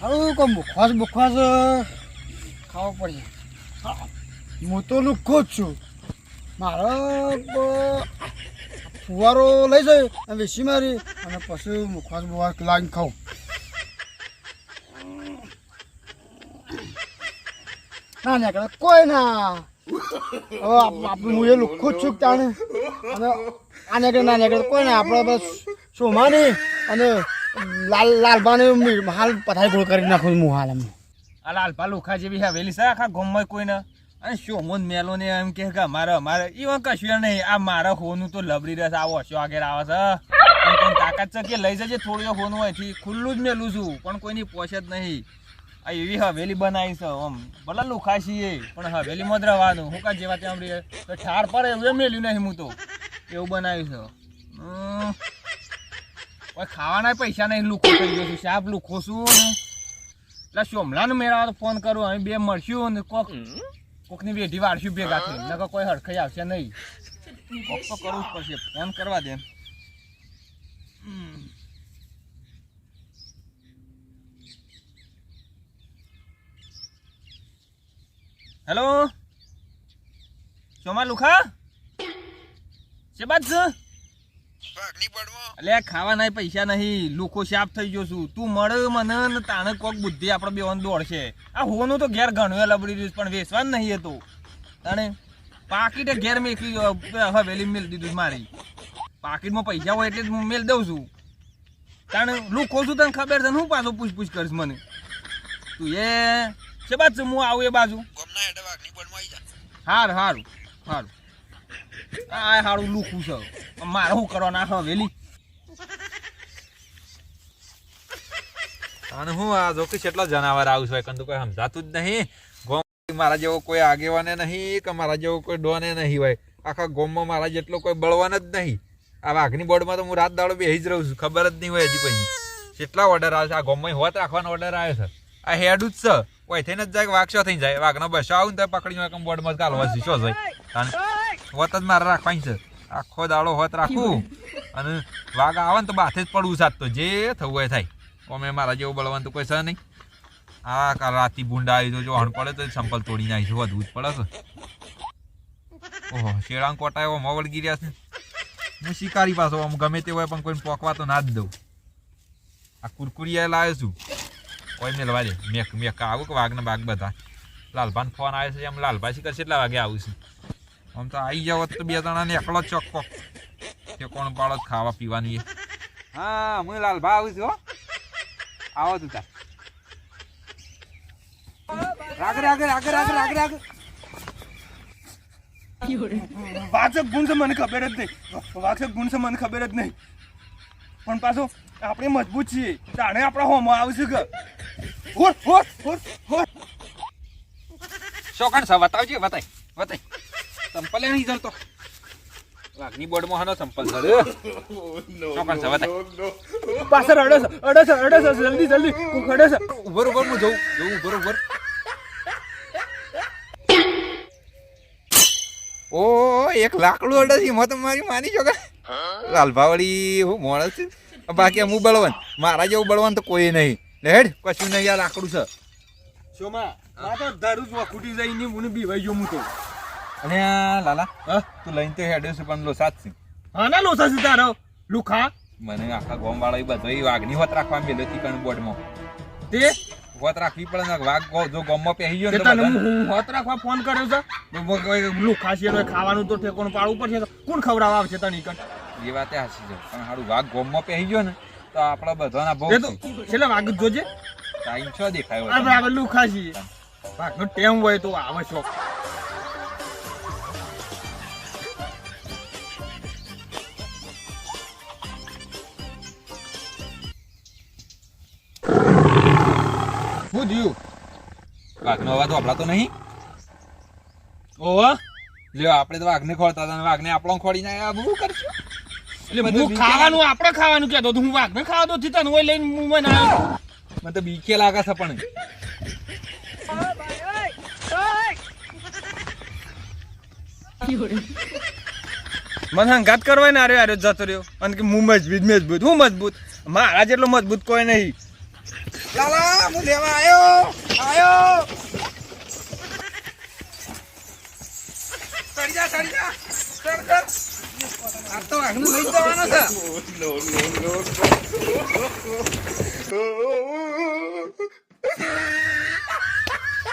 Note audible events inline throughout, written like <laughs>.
હવે કોઈ મુખવાસ બુખવાસ ખાવો પડશે. હું તો લુખો જ છું. મારો ફુવારો લઈ જાય અને વેસી મારી અને પછી મુખવાસ બુખવાસ લાવીને ખાઉં. ના નીકળે કોઈ ના. આપણે હું એ લુખો જ છું ત્યાં અને આ નીકળે ના નીકળે કોઈ ના. આપણે બસ સોમાની અને લાલ લાલબાને હાલ પથારી ગોળ કરી નાખું હું હાલ અમે આ લાલપા લુખા જેવી હવેલી છે, આખા ગામમાં કોઈને? અને શોમોન મેલો ને એમ કે મારે મારે એવું કશું નહીં. આ મારા હોનું તો લબડી રહેશે આવો હશો આગળ આવે છે. તાકાત છે કે લઈ જજે થોડું હોનું અહીંથી. ખુલ્લું જ મેલું છું, પણ કોઈની પોશે જ નહીં. આ એવી હવેલી બનાવી છે, આમ. ભલે લુખા છીએ, પણ હવેલીમાં જ રહેવાનું. હું કા જેવા ત્યાં ઠાર પડે, એવું મેલ્યું નહીં હું તો. એવું બનાવ્યું છે. ખાવાના પૈસા નહીં લુખો થઈ ગયો છું સાહેબ લુખો છું ને. એટલે સોમલાને મેળા તો ફોન કરો અમે બે મળશું ને કોક કોકની વેઢી વાળશું ભેગા થઈ નકર કોઈ હડખાઈ આવશે નહીં. કોક તો કરવું જ પડશે. ફોન કરવા દે હેલો? સોમા લુખા? છે? અલે પૈસા નહીં. લોકો શાપ થઈ ગયો છું. તું મળે મને ને તાણે કોક બુદ્ધિ આપણે બેવાન દોડશે. આ હોનું તો ઘેર ઘણું લબડી રહ્યું પણ વેચવાનું નહીં એ તાણે પાકીટે ઘેર મેકી હવેલી મેલ દીધું મારી. પાકીટમાં પૈસા હોય એટલે હું મેલ દઉં છું. તાણે લોકો છું તને ખબર છે હું પાછો પૂછપૂછ કરીશ મને. તું એ છે છે હું આવું એ બાજુ. હાર હારું હારું. આ હારું લુખું છે. મારે શું કરવાના હવેલી અને હું આ જો કે કેટલા જનાવર આવું છે કંદુ કોઈ સમજાતું જ નહીં. ગોમ મારા જેવો કોઈ આગેવાને નહીં કે મારા જેવો કોઈ ડોને નહીં હોય. આખા ગોમમાં મારા જેટલો કોઈ બળવાન જ નહીં. આ વાઘની બોર્ડમાં તો હું રાત દાડો બેસી જ રહું છું, ખબર જ નહીં હોય હજી પછી. કેટલા ઓર્ડર આવે છે? આ ગોમમાં હોત રાખવાનો ઓર્ડર આવ્યો છે. આ હેડું જ છે. ઓય થઈને જ જાય કે વાઘ શો થઈ જાય. વાઘનો બસો આવું ને તો પકડી બોર્ડમાં જ ગાલવા છે શું જાય હોત જ મારે રાખવાની છે. આખો દાડો હોત રાખું. અને વાઘ આવે ને તો બાથે જ પડવું સાત તો. જે થવું હોય થાય. અમે મારા જેવું બળવાનું તો કોઈ છે નહીં. આ કાલ રાતી ભૂંડા આવી તો જો હણ પડે તો સંપલ તોડી નાખી છે, વધવું જ પડે છે. ઓહો, શેળાંગ એવો મોવળ ગીર્યા છે હું શિકારી પાછો, આમ ગમે તે હોય પણ કોઈને પોકવા તો ના જ દઉં. આ કુરકુરિયા લાવ્યો છું. કોઈ મેલવા દે. મેક મેક આવું કે વાઘને બાગ બધા. લાલભાન ફોન આવે છે, એમ લાલભાઈ શિકર કેટલા વાગે આવું છું. આમ તો આવી જાવ તો બે જણા ને એકલો ચોખ્ખો. કે કોણ પાડો ખાવા પીવાનું હા હું લાલભા આવું છું આવો તું તાર. રાગ રાગ રાગ રાગ રાગ રાગ વાચક ગુણ છે ખબર જ નહીં. વાચક ગુણ છે, મને ખબર જ નહીં. પણ પાછો આપણે મજબૂત છીએ. તાણે આપણા હોમાં આવશે કે. છે, બતાવજે, બતાય બતાય. સંપલ નહીં જલતો. વાઘની બોર્ડમાં હનો સંપલ છે ચોકન છે બતાય પાછળ અડે છે અડે છે અડે છે જલ્દી જલ્દી. છે. ઉભર ઉભર હું જઉં જઉં ઉભર ઉભર. ઓ એક લાકડું અડે છે એમાં તો મારી માની છો કે? લાલભાવડી હું મોણસ છે. બાકી હું બળવાન મારા જેવું બળવાન તો કોઈ નહીં. લે હેડ કશું નહીં આ લાકડું છે. શોમાં આ તો દારૂ જ જાય જઈને મને બીવાઈ ગયો હું તો. અને લાલા હા તું લઈને તો હેડ્યો છે પણ લો સાત છે. હા ના લોસા છે તારો. લુખા. મને આખા ગોમ વાળા બધો વાઘની હોત રાખવા મેલો કણ બોર્ડમાં તે? હોત રાખવી પડે ને વાઘ જો ગોમમાં પહેરી ગયો તો તને હું હોત રાખવા ફોન કર્યો છે? લુખા છે ખાવાનું તો ઠેકોનું પાડવું પડશે. કોણ ખવડાવવા આવશે તને કણ એ વાતે હાસી છે. પણ સારું વાઘ ગોમમાં પહેરી ગયો ને તો આપણા બધાના બહુ છેલ્લે વાઘ જોજે. ટાઈમ છો દેખાયો આપણે લુખા છીએ. ભાગનો ટેમ હોય તો આવે શોખ શું વાઘનો અવાજ આપડા નહીં? ઓવા લ્યો આપણે તો વાઘને ખોળતા હતા વાઘને આપણો ખોડી ના આ બહુ કરશું? એટલે હું ખાવાનું આપણે ખાવાનું કહેતો હતો. હું વાઘને ખાવા દો તને હોય લઈને હું મને આવ્યો મને તો બીકે લાગે છે પણ. મને હંગાત કરવા ને આર્યો આર્યો જતો રહ્યો. અને કે હું મજબૂત મજબૂત હું મજબૂત. મારા જેટલો મજબૂત કોઈ નહીં. લાલા, હું લેવા આયો? આયો? ચડી જા ચડી જા. ચડ ચડ આ તો વાઘનું લઈ જવાનો છે.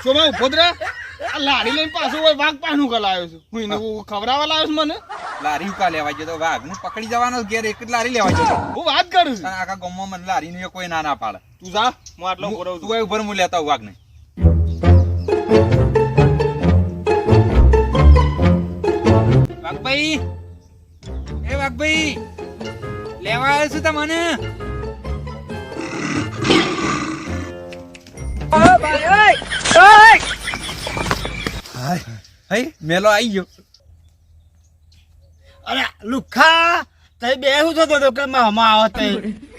શોભા ઊભો જ રહે. આ લાડી લઈને પાછો હોય વાઘ પાનું કલાયો છું. હું એને ખવડાવવા લાવ્યો છું મને. લારી ઉકા લેવા જતો વાઘનું પકડી જવાનો ઘેર એક જ લારી લેવા જતો હું વાત કરું છું. આખા ગામમાં મને લારીનું કોઈ ના ના પાડે. તું જા હું આટલો ઊભો તું છું ઉપર હું લેતા વાઘ ને વાઘભાઈ. એ વાઘભાઈ લેવા આવ્યો છું તમને. હઈ મેલો આવી ગયો. અરે લુખા તઈ બે હું થતો તો કે મામા આવત તઈ.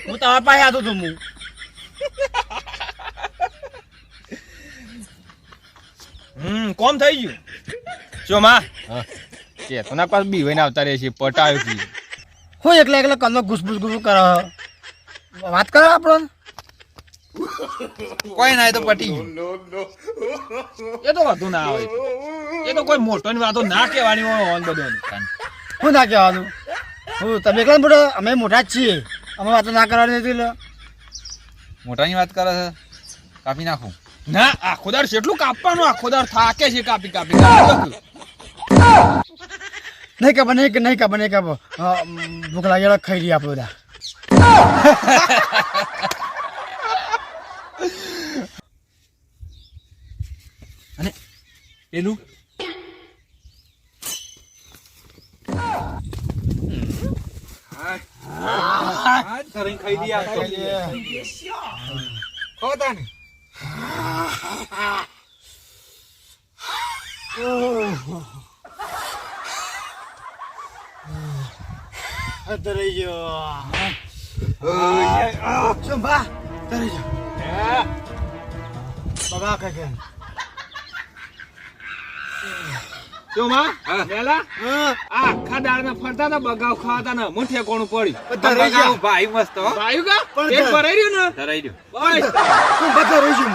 હું તમારા પાસે આવતો તો હું હમ કોમ થઈ ગયું? શોમા કે તો ના પાસ બી વઈને આવતા રહે છે પટાયો છે. હું એકલા એકલા કનો ઘૂસબૂસ ઘૂસ કરો. વાત કરો આપણો. કોઈ ના એ તો પટી ગયું. એ તો વધુ ના આવે. એ તો કોઈ મોટો ની વાતો ના કહેવાની હોય ઓન બધો શું ના કહેવાનું? હું તમે એકલા મોટો અમે મોટા જ છીએ. અમે વાતો ના કરવાની હતી મોટાની વાત કરે છે? કાપી નાખું. ના આખો છે કેટલું કાપવાનું આખો દાર થાકે છે કાપી કાપી નહીં કાપો નહીં નહીં કાપો નહીં કાપો. હા, ભૂખ લાગેલા એટલે ખાઈ લઈએ આપણે બધા. <laughs> અને પેલું? ખાઈ આ તો. શું બા? તરી બાબા શોમા હા. લેલા આ આખા ને ફરતા હતા બગાવ ખાતા ને મને કોણ ગયો ભાઈ મસ્ત ભાઈ કા પેટ ભરાઈ રહ્યું ને? ધરાઈ રહ્યું. બસ શું બધા રહી ગયું?